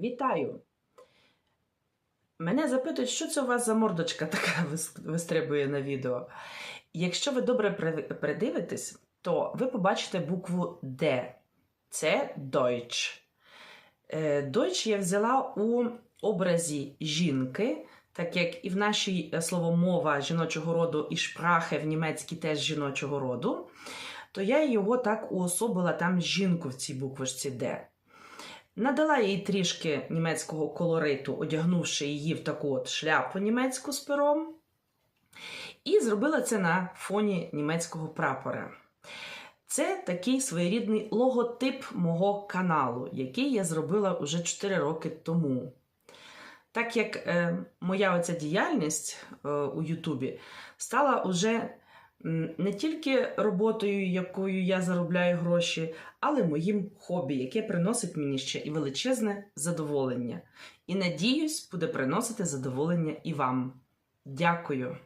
Вітаю! Мене запитують, що це у вас за мордочка така вис- вистрибує на відео. Якщо ви добре придивитесь, то ви побачите букву Д. Це Deutsch. Е, Deutsch я взяла у образі жінки, так як і в нашій е, слово мова жіночого роду, і шпрахе в німецькій теж жіночого роду, то я його так уособила там жінку в цій буквочці Д. Надала їй трішки німецького колориту, одягнувши її в таку от шляпу німецьку з пером. І зробила це на фоні німецького прапора. Це такий своєрідний логотип мого каналу, який я зробила уже 4 роки тому. Так як е, моя оця діяльність е, у Ютубі стала уже не тільки роботою, якою я заробляю гроші, але моїм хобі, яке приносить мені ще і величезне задоволення. І надіюсь, буде приносити задоволення і вам. Дякую!